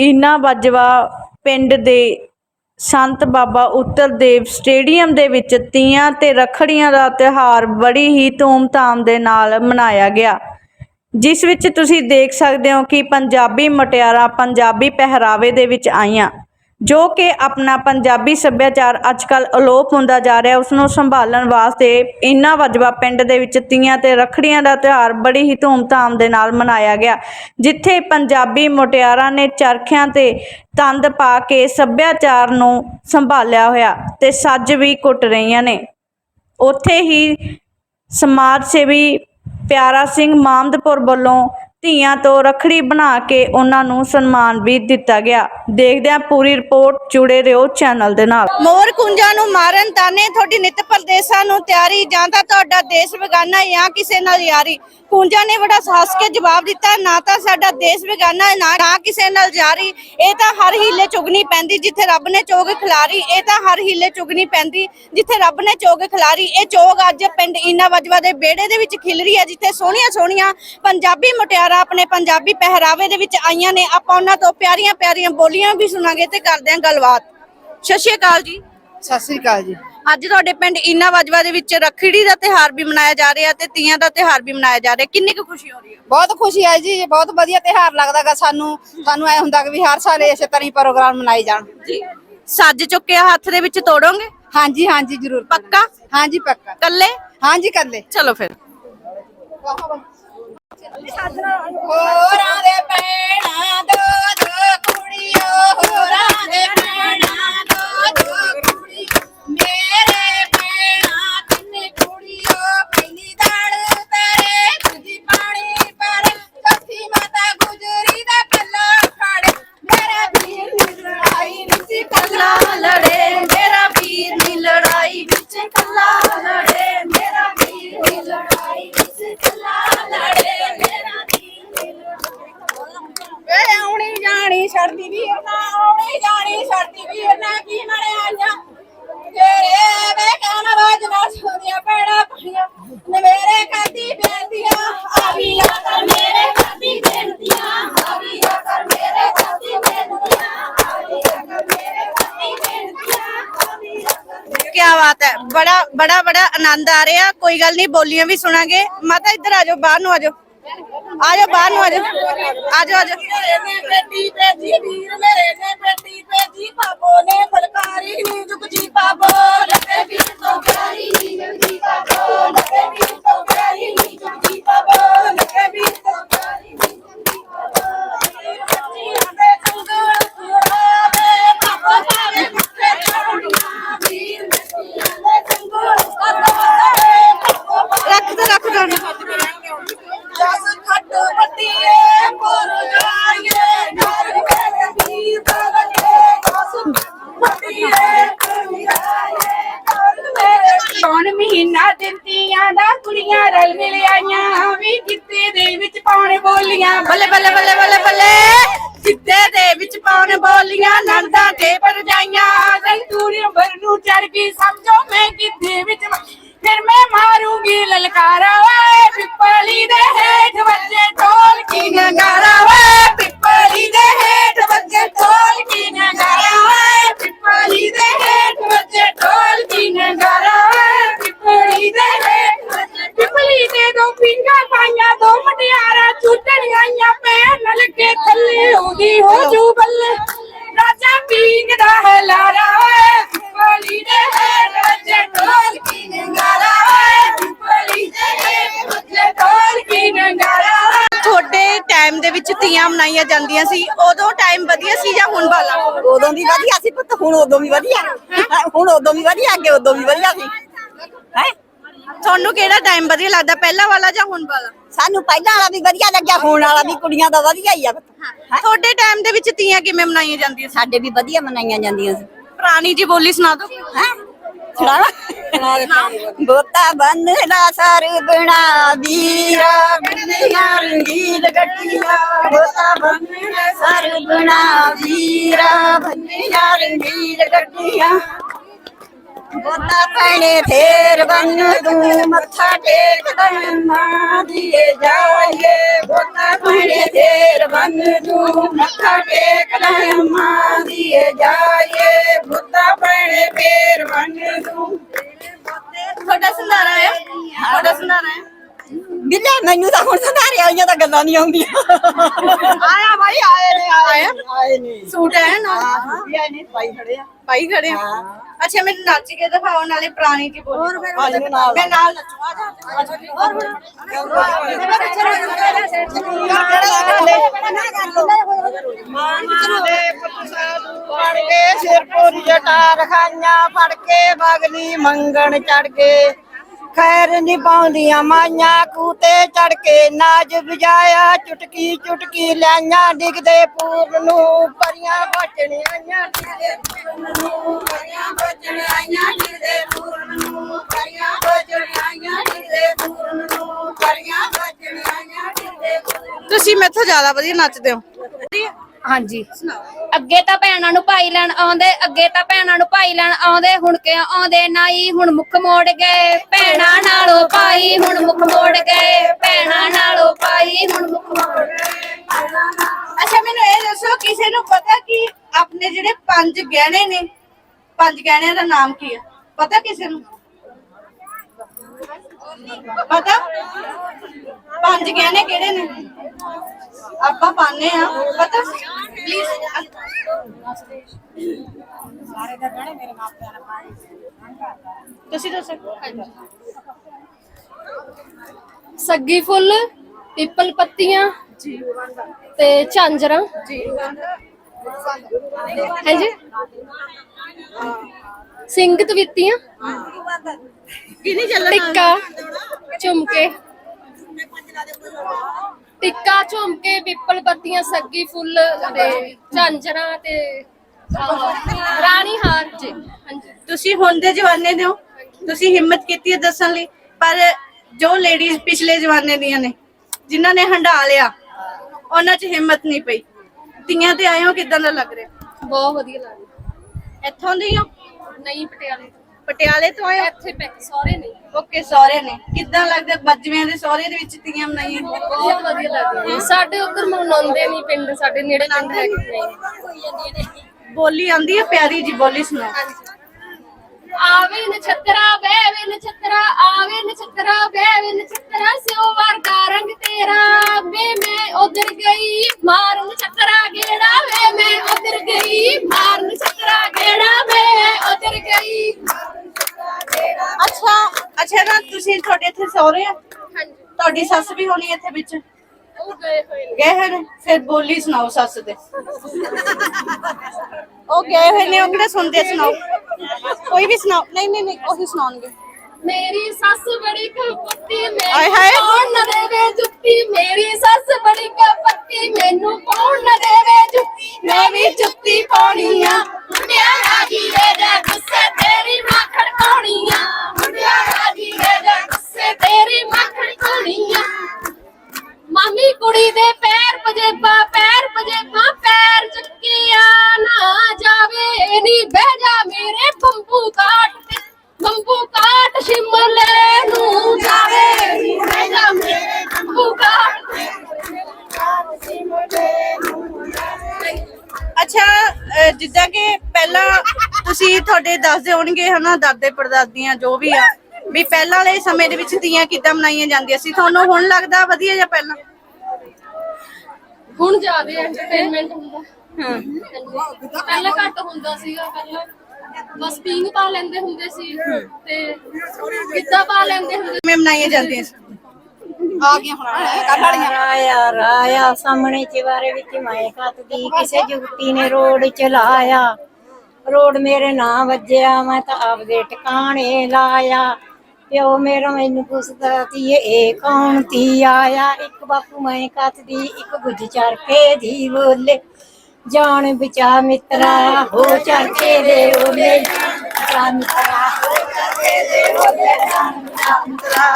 ਇਨਾ ਬਾਜਵਾ ਪਿੰਡ ਦੇ ਸੰਤ ਬਾਬਾ ਉੱਤਰ ਦੇਵ ਸਟੇਡੀਅਮ ਦੇ ਵਿੱਚ ਤੀਆਂ ਤੇ ਰੱਖੜੀਆਂ ਦਾ ਤਿਉਹਾਰ ਬੜੀ ਹੀ ਧੂਮ-ਧਾਮ ਦੇ ਨਾਲ ਮਨਾਇਆ ਗਿਆ। ਜਿਸ ਵਿੱਚ ਤੁਸੀਂ ਦੇਖ ਸਕਦੇ ਹੋ ਕਿ ਪੰਜਾਬੀ ਮਟਿਆਰਾਂ, ਪੰਜਾਬੀ ਪਹਿਰਾਵੇ ਦੇ ਵਿੱਚ ਆਈਆਂ। ਜੋ ਕਿ ਆਪਣਾ ਪੰਜਾਬੀ ਸੱਭਿਆਚਾਰ ਅੱਜਕੱਲ ਅਲੋਪ ਹੁੰਦਾ ਜਾ ਰਿਹਾ ਉਸ ਨੂੰ ਸੰਭਾਲਣ ਵਾਸਤੇ ਇਨਾ ਵਜਵਾ ਪਿੰਡ ਦੇ ਵਿੱਚ ਤੀਆਂ ਤੇ ਰੱਖੜੀਆਂ ਦਾ ਤਿਉਹਾਰ ਬੜੀ ਹੀ ਧੂਮ-ਧਾਮ ਦੇ ਨਾਲ ਮਨਾਇਆ ਗਿਆ, ਜਿੱਥੇ ਪੰਜਾਬੀ ਮੁਟਿਆਰਾਂ ਨੇ ਚਰਖਿਆਂ ਤੇ ਤੰਦ ਪਾ ਕੇ ਸੱਭਿਆਚਾਰ ਨੂੰ ਸੰਭਾਲਿਆ ਹੋਇਆ ਤੇ ਸੱਜ ਵੀ ਕੁੱਟ ਰਹੀਆਂ ਨੇ। ਉੱਥੇ ਹੀ ਸਮਾਜ ਸੇਵੀ ਪਿਆਰਾ ਸਿੰਘ ਮਾਮਦਪੁਰ ਵੱਲੋਂ ਧੀਆਂ ਤੋਂ ਰਖੜੀ ਬਣਾ ਕੇ ਉਹਨਾਂ ਨੂੰ ਸਨਮਾਨ ਵੀ ਦਿੱਤਾ ਗਿਆ। ਦੇਖਦੇ ਹਾਂ ਪੂਰੀ ਰਿਪੋਰਟ ਜੁੜੇ ਰਹੋ ਚੈਨਲ ਦੇ ਨਾਲ। ਮੋਰ ਕੁੰਜਾਂ ਨੂੰ ਮਾਰਨ ਤਾਨੇ ਤੁਹਾਡੀ ਨਿਤ ਪਰਦੇਸਾਂ ਨੂੰ ਤਿਆਰੀ, ਜਾਂ ਤਾਂ ਤੁਹਾਡਾ ਦੇਸ਼ ਬੇਗਾਨਾ ਜਾਂ ਕਿਸੇ ਨਾਲ ਯਾਰੀ। ਕੁੰਜਾਂ ਨੇ ਬੜਾ ਹੱਸ ਕੇ ਜਵਾਬ ਦਿੱਤਾ, ਨਾ ਤਾਂ ਸਾਡਾ ਦੇਸ਼ ਬੇਗਾਨਾ ਨਾ ਕਿਸੇ ਨਾਲ ਯਾਰੀ। ਇਹ ਤਾਂ ਹਰ ਹੀਲੇ ਚੁਗਣੀ ਪੈਂਦੀ ਜਿੱਥੇ ਰੱਬ ਨੇ ਚੋਗ ਖਿਲਾਰੀ। ਇਹ ਤਾਂ ਹਰ ਹੀਲੇ ਚੁਗਣੀ ਪੈਂਦੀ ਜਿੱਥੇ ਰੱਬ ਨੇ ਚੋਗ ਖਿਲਾਰੀ। ਇਹ ਚੋਗ ਅੱਜ ਪਿੰਡ ਇਨਾ ਵਜਵਾ ਦੇ ਵਿਹੜੇ ਦੇ ਵਿੱਚ ਖਿਲ ਰਹੀ ਹੈ ਜਿੱਥੇ ਸੋਹਣੀਆਂ ਸੋਹਣੀਆਂ ਪੰਜਾਬੀ ਮੁਟਿਆਰਾਂ ਆਪਣੇ ਪੰਜਾਬੀ ਪਹਿਰਾਵੇ ਦੇ ਵਿੱਚ ਆਈਆਂ ਨੇ ਆਪਾਂ ਉਹਨਾਂ ਤੋਂ ਪਿਆਰੀਆਂ ਪਿਆਰੀਆਂ ਬੋਲੀਆਂ ਵੀ ਸੁਣਾਂਗੇ ਤੇ ਕਰਦੇ ਹਾਂ ਗੱਲਬਾਤ। ਸਤਿ ਸ਼੍ਰੀ ਅਕਾਲ ਜੀ। ਸਤਿ ਸ੍ਰੀ ਅਕਾਲ ਜੀ। ਅੱਜ ਤੁਹਾਡੇ ਪਿੰਡ ਇਨਾ ਵਜਵਾ ਦੇ ਵਿੱਚ ਰੱਖੜੀ ਦਾ ਤਿਹਾਰ ਵੀ ਮਨਾਇਆ ਜਾ ਰਿਹਾ ਤੇ ਤੀਆਂ ਦਾ ਤਿਹਾਰ ਵੀ ਮਨਾਇਆ ਜਾ ਰਿਹਾ। ਕਿੰਨੀ ਕੁ ਖੁਸ਼ੀ ਹੋ ਰਹੀ ਹੈ? ਬਹੁਤ ਖੁਸ਼ੀ ਹੈ ਜੀ ਬਹੁਤ ਵਧੀਆ ਤਿਹਾਰ ਲੱਗਦਾਗਾ ਸਾਨੂੰ। ਸਾਨੂੰ ਐ ਹੁੰਦਾ ਕਿ ਵੀ ਹਰ ਸਾਲ ਇਸੇ ਤਰ੍ਹਾਂ ਹੀ ਪ੍ਰੋਗਰਾਮ ਮਨਾਏ ਜਾਣ। ਜੀ। ਸੱਜ ਚੁੱਕਿਆ ਹੱਥ ਦੇ ਵਿੱਚ ਤੋੜੋਗੇ? ਹਾਂਜੀ ਹਾਂਜੀ ਜ਼ਰੂਰ। ਪੱਕਾ? ਹਾਂਜੀ ਪੱਕਾ। ਕੱਲੇ ਹਾਂਜੀ ਕੱਲੇ ਚਲੋ ਫਿਰ। ਹੋਰਾਂ ਦੇ ਪੈਣਾ ਦੋ ਦੋ ਕੁੜੀਓ ਹੋਰਾਂ ਦੇ ਪੈਣਾ ਦੋ ਦੋ ਛੜਦੀ ਨਾ ਆਉਣੀ ਜਾਣੀ ਛੜਦੀ ਵੀ ਨਾ ਕੀ ਮੜੇ ਆਈਆਂ ਤੇਰੇ ਵੇ ਕਾਨ ਬਾਜ ਨਾ ਸੋਦੀਆਂ ਪੈਣਾ ਪਈਆਂ ਨੇ ਮੇਰੇ ਕਾਦੀ ਬੇਨਤੀਆਂ ਆਵੀਆਂ ਕਰ ਮੇਰੇ ਕਾਦੀ ਬੇਨਤੀਆਂ ਆਵੀਆਂ ਕਰ ਮੇਰੇ ਕਾਦੀ ਬੇਨਤੀਆਂ ਆਵੀਆਂ ਕਰ ਮੇਰੇ ਕਾਦੀ ਬੇਨਤੀਆਂ ਆਵੀਆਂ ਕਰ ਕੀ ਬਾਤ ਹੈ। ਬੜਾ ਬੜਾ ਬੜਾ ਆਨੰਦ ਆ ਰਿਹਾ। ਕੋਈ ਗੱਲ ਨਹੀਂ, ਬੋਲੀਆਂ ਵੀ ਸੁਣਾਂਗੇ। ਮਾਤਾ, ਇੱਧਰ ਆ ਜਾਓ, ਬਾਹਰ ਨੂੰ ਆ ਜਾਓ। ਆ ਜਾਓ ਬਾਹਰ ਨੂੰ ਆ ਜਾਓ ਆ ਜਾਓ ਆ ਜਾਓ ਨੇ ਬੇਟੀ ਭੇਜੀ ਵੀਰ ਮੇਰੇ ਨੇ ਬੇਟੀ ਭੇਜੀ, ਬਾਬੋ ਨੇ ਫਲਕਾਰੀ ਨੀ ਜੁਗ ਜੀ ਬਾਬੋ। ਮਹੀਨਾ ਦਿੰਦੀਆਂ ਦਾ ਕੁੜੀਆਂ ਰਲ ਮਿਲ ਆਈਆਂ, ਵੀ ਕਿੱਤੇ ਦੇ ਵਿੱਚ ਪਾਉਣ ਬੋਲੀਆਂ। ਬੱਲੇ ਬੱਲੇ ਬੱਲੇ ਬੱਲੇ ਬੱਲੇ। ਜਿੱਤੇ ਦੇ ਵਿੱਚ ਪਾਉਣ ਬੋਲੀਆਂ ਨੰਦਾ ਤੇ ਪਰਜਾਈਆਂ। ਸੰਤੂਰੀਆਂ ਭਰ ਨੂੰ ਚੜ ਗਈ, ਸਮਝੋ ਮੈਂ ਕਿੱਤੇ ਵਿੱਚ ਫਿਰ ਮੈਂ ਮਾਰੂੰਗੀ ਲਲਕਾਰਾ ਜਾਂਦੀਆਂ ਸੀ ਉਦੋਂ ਟਾਈਮ ਵਧੀਆ ਸੀ ਜਾਂ ਹੁਣ ਵਾਲਾ ਉਦੋਂ ਵੀ ਵਧੀਆ ਸੀ ਪੁੱਤ ਹੁਣ ਉਦੋਂ ਵੀ ਵਧੀਆ। ਹੁਣ ਉਦੋਂ ਵੀ ਵਧੀਆ ਅੱਗੇ ਉਦੋਂ ਵੀ ਵਧੀਆ ਸੀ। ਹੈ? ਤੁਹਾਨੂੰ ਕਿਹੜਾ ਟਾਈਮ ਵਧੀਆ ਲੱਗਦਾ ਪਹਿਲਾ ਵਾਲਾ ਜਾਂ ਹੁਣ ਵਾਲਾ? ਸਾਨੂੰ ਪਹਿਲਾਂ ਵਾਲਾ ਵੀ ਵਧੀਆ ਲੱਗਿਆ ਹੁਣ ਵਾਲਾ ਵੀ ਕੁੜੀਆਂ ਦਾ ਵਧੀਆ ਹੀ ਆ ਪੁੱਤ। ਤੁਹਾਡੇ ਟਾਈਮ ਦੇ ਵਿੱਚ ਤੀਆਂ ਕਿਵੇਂ ਮਨਾਈਆਂ ਜਾਂਦੀਆਂ ਸਾਡੇ ਵੀ ਵਧੀਆ ਮਨਾਈਆਂ ਜਾਂਦੀਆਂ ਸੀ। ਪੁਰਾਣੀ ਜੀ ਬੋਲੀ ਸੁਣਾ ਦਿਓ। ਹੈ? ਗੋਤਾ ਬੰਨਣਾ ਸਰ ਬਣਾ ਵੀਰਾ ਬੰਨਿਆ ਰੰਗੀਲ ਗੱਡੀਆਂ ਗੋਤਾ ਬੰਨਣਾ ਸਰ ਬਣਾ ਵੀਰਾ ਬੰਨਿਆ ਰੰਗੀਲ ਗੱਡੀਆਂ ਬੋਤਾ ਪੈਣੇ ਫੇਰ ਬੰਨ ਤੂੰ ਮੱਥਾ ਟੇਕ ਮਾਂ ਦੀਏ ਜਾਈਏ। ਬੋਤਾ ਪੈਣੇ ਫੇਰ ਬੰਨ ਤੂੰ ਮੱਥਾ ਟੇਕ ਮਾਂ ਦੀਏ ਜਾਈਏ। ਬੋਤਾ ਪੈਣੇ ਫੇਰ ਬੰਨ ਤੂੰ ਤੁਹਾਡਾ ਸੰਧਾਰਾ ਹੈ ਤੁਹਾਡਾ ਸੰਧਾਰਾ ਹੈ ਬਿੱਲੇ ਮੈਨੂੰ ਤਾਂ ਹੁਣ ਸੁਧਾਰੇ ਆਈਆਂ ਤਾਂ ਗੱਲਾਂ ਨਹੀਂ ਆਉਂਦੀਆਂ। ਆਇਆ ਭਾਈ ਆਏ ਨੇ ਆਏ ਆਏ ਨੇ। ਸੂਟ ਹੈ ਨਾ ਵੀ ਆਏ ਨੇ ਭਾਈ ਖੜੇ ਆ। ਪਾਈ ਖੜੇ ਆ? ਅੱਛਾ ਮੈਨੂੰ ਨੱਚ ਕੇ ਦਿਖਾਓ ਨਾਲੇ ਪੁਰਾਣੀ ਕੀ ਬੋਲੀ। ਮੈਂ ਨਾਲ ਨੱਚੂ। ਆ ਜਾ ਮਾਂ ਦੇ ਪੁੱਤ ਸਾਧੂ ਬਣ ਕੇ ਸਿਰ ਪੂਰੀ ਜਟਾ ਰਖਾਈਆਂ ਫੜ ਕੇ ਬਗਲੀ ਮੰਗਣ ਚੜ ਕੇ ਖੈਰ ਨਹੀਂ ਪਾਉਂਦੀਆਂ ਮਾਈਆਂ ਕੂਤੇ ਚੜ ਕੇ ਨਾਜ ਵਜਾਇਆ ਚੁਟਕੀ ਚੁਟਕੀ ਲੈਆਂ ਡਿੱਗਦੇ ਪੂਰਨ ਨੂੰ ਪਰੀਆਂ ਬਚਣ ਆਈਆਂ ਡਿੱਗਦੇ ਪੂਰਨ ਨੂੰ ਪਰੀਆਂ ਬਚਣ ਆਈਆਂ। ਤੁਸੀਂ ਮੈਥੋਂ ਜ਼ਿਆਦਾ ਵਧੀਆ ਨੱਚਦੇ ਹੋ। ਹਾਂਜੀ। ਅੱਗੇ ਤਾਂ ਭੈਣਾਂ ਨੂੰ ਭਾਈ ਲੈਣ ਆਉਂਦੇ ਅੱਗੇ ਤਾਂ ਭੈਣਾਂ ਨੂੰ ਭਾਈ ਲੈਣ ਆਉਂਦੇ ਹੁਣ ਕਿ ਆਉਂਦੇ ਨਾਈ? ਹੁਣ ਮੁੱਖ ਮੋੜ ਗਏ ਭੈਣਾਂ ਨਾਲੋਂ ਭਾਈ ਹੁਣ ਮੁੱਖ ਮੋੜ ਗਏ ਭੈਣਾਂ ਨਾਲੋਂ ਭਾਈ ਹੁਣ ਮੁੱਖ ਮੋੜ ਗਏ। ਅੱਛਾ ਮੈਨੂੰ ਇਹ ਦੱਸੋ ਕਿਸੇ ਨੂੰ ਪਤਾ ਕਿ ਆਪਣੇ ਜਿਹੜੇ ਪੰਜ ਗਹਿਣੇ ਨੇ ਪੰਜ ਗਹਿਣਿਆਂ ਦਾ ਨਾਮ ਕੀ ਹੈ? ਪਤਾ ਕਿਸੇ ਨੂੰ? ਪਤਾ? ਪੰਜ ਗਹਿਣੇ ਕਿਹੜੇ ਨੇ? ਆਪਾਂ ਪਾਣੇ ਆ ਪਤਾ? ਪਲੀਜ਼ ਤੁਸੀਂ ਦੱਸੋ। ਸੱਗੀ ਫੁੱਲ ਪਿੱਪਲ ਪੱਤੀਆਂ ਤੇ ਝਾਂਜਰਾਂ। ਹਾਂਜੀ ਸਿੰਘ ਤਵੀਤੀਆਂ ਕਿਹਨੀ ਚੱਲਣਾ? ਟਿੱਕਾ ਝੁਮਕੇ। ਟਿੱਕਾ ਝੁਮਕੇ ਪਿੱਪਲ ਪੱਤੀਆਂ ਸੱਗੀ ਫੁੱਲ ਤੇ ਝਾਂਜਰਾਂ ਤੇ ਆਹ, ਰਾਣੀ ਹਾਰ। ਜੀ। ਹਾਂਜੀ ਤੁਸੀਂ ਹੁਣ ਦੇ ਜਵਾਨੇ ਦੇ ਹੋ। ਤੁਸੀਂ ਹਿੰਮਤ ਕੀਤੀ ਹੈ ਦੱਸਣ ਲਈ। ਪਰ ਜੋ ਲੇਡੀਜ਼ ਪਿਛਲੇ ਜਵਾਨੇ ਦੀਆਂ ਨੇ ਜਿਨ੍ਹਾਂ ਨੇ ਹੰਡਾ ਲਿਆ ਉਹਨਾਂ 'ਚ ਹਿੰਮਤ ਨਹੀਂ ਪਈ। ਤੀਆਂ ਤੇ ਆਏ ਹੋ ਕਿਦਾਂ ਦਾ ਲੱਗ ਰਿਹਾ? ਬਹੁਤ ਵਧੀਆ ਲੱਗਦਾ ਇੱਥੋਂ ਦੀ ਹੋ? ਨਹੀਂ ਪਟਿਆਲੇ ਤੋਂ। ਪਟਿਆਲੇ ਤੋਂ ਆਏ ਇੱਥੇ ਪੈ ਸਹੁਰੇ ਨਹੀਂ ਓਕੇ ਸਹੁਰੇ ਨੇ। ਕਿਦਾਂ ਲੱਗਦਾ ਬੱਜਵਿਆਂ ਦੇ ਸਹੁਰੇ ਦੇ ਵਿੱਚ ਤੀਆਂ ਮਨਾਈਆਂ? ਬਹੁਤ ਵਧੀਆ ਲੱਗਦਾ ਸਾਡੇ ਉਧਰ ਮਨਾਉਂਦੇ ਨਹੀਂ ਪਿੰਡ ਸਾਡੇ ਨੇੜੇ ਪਿੰਡ ਹੈ ਬੋਲੀ ਆਂਦੀ ਹੈ? ਪਿਆਰੀ ਜੀ ਬੋਲੀ ਸੁਣਾਓ ਆਵੇ ਨਛਤਰਾ ਬਹਿਵੇ ਨਛਤਰਾ ਆਵੇ ਨਛਤਰਾ ਬਹਿਵੇ ਨਛਤਰਾ ਸਿਓ ਵਰਗਾ ਰੰਗ ਤੇਰਾ। ਵੇ ਮੈਂ ਉਧਰ ਗਈ ਮਾਰ ਨਛਤਰਾ ਗੇੜਾ। ਵੇ ਮੈਂ ਉਧਰ ਗਈ ਮਾਰ ਨਛਤਰਾ ਗੇੜਾ। ਵੇ ਉਧਰ ਗਈ। ਅੱਛਾ ਅੱਛਾ ਨਾ ਤੁਸੀਂ ਤੁਹਾਡੇ ਇੱਥੇ ਸਹੁਰੇ ਆ? ਹਾਂਜੀ। ਤੁਹਾਡੀ ਸੱਸ ਵੀ ਹੋਣੀ ਇੱਥੇ ਵਿੱਚ? ਉਹ ਗਏ ਹੋਏ ਨੇ। ਗਏ ਹੋਏ ਨੇ? ਫਿਰ ਬੋਲੀ ਸੁਣਾਓ ਸੱਸ ਦੇ। ਉਹ ਗਏ ਹੋਏ ਨੇ ਉਹ ਕਿਹੜਾ ਸੁਣਦੇ ਸੁਣਾਓ? ਕੋਈ ਵੀ ਸੁਣਾਓ। ਨਹੀਂ ਨਹੀਂ ਨਹੀਂ ਉਹੀ ਸੁਣਾਉਣਗੇ। ਮੇਰੀ ਸੱਸ ਬੜੀ ਕਪੱਤੀ ਆਏ ਮੈਨੂੰ ਹਾਏ। ਕੌਣ ਨਾ ਦੇਵੇ ਜੁੱਤੀ ਮੇਰੀ ਤੁਸੀਂ ਤੁਹਾਡੇ ਦੱਸਦੇ ਹੋਣਗੇ ਹਨਾ ਦਾਦੇ ਪੜਦਾਦੀਆਂ ਜੋ ਵੀ ਆ ਵੀ ਪਹਿਲਾਂ ਵਾਲੇ ਸਮੇਂ ਦੇ ਵਿੱਚ ਤੀਆਂ ਕਿੱਦਾਂ ਮਨਾਈਆਂ ਜਾਂਦੀਆਂ ਸੀ ਤੁਹਾਨੂੰ ਹੁਣ ਲੱਗਦਾ ਵਧੀਆ ਜਾਂ ਪਹਿਲਾਂ? ਹੁਣ ਜ਼ਿਆਦਾ ਐਂਟਰਟੇਨਮੈਂਟ ਹੁੰਦਾ। ਹਾਂ। ਪਹਿਲਾਂ ਘੱਟ ਹੁੰਦਾ ਸੀਗਾ ਪਹਿਲਾਂ ਬਸ ਪੀਂਗ ਪਾ ਲੈਂਦੇ ਹੁੰਦੇ ਸੀ ਤੇ ਗਿੱਧਾ ਪਾ ਲੈਂਦੇ ਹੁੰਦੇ ਕਿਵੇਂ ਮਨਾਈਆਂ ਜਾਂਦੀਆਂ ਸੀ? ਆ ਗਈਆਂ ਹੁਣ ਕੱਲ ਵਾਲੀਆਂ ਰਾਇਆ ਰਾਇਆ ਸਾਹਮਣੇ ਚਵਾਰੇ ਵਿੱਚ ਮੈਂ ਕੱਤਦੀ ਕਿਸੇ ਜੁਗਤੀ ਨੇ ਰੋਡ ਚਲਾਇਆ। ਰੋਡ ਮੇਰੇ ਨਾਂ ਵੱਜਿਆ, ਮੈਂ ਤਾਂ ਆਪਦੇ ਟਿਕਾਣੇ ਲਾਇਆ। ਪਿਓ ਮੇਰਾ ਮੈਨੂੰ ਪੁੱਛਦਾ ਤੀ ਇਹ ਕੌਣ ਤੀ ਆਇਆ ਇੱਕ ਬਾਪੂ ਮੈਂ ਕੱਤਦੀ ਇੱਕ ਗੁੱਜ ਚਰਕੇ ਦੀ ਬੋਲੇ। ਜਾਣ ਬਚਾ ਮਿੱਤਰਾ ਹੋ ਚਰਕੇ ਦੇ ਓਲੇ ਜਾਣ ਮਿੱਤਰਾ ਹੋ ਚਰਕੇ ਦੇ ਓਲੇ ਜਾਣ ਬਚਾ ਮਿੱਤਰਾ।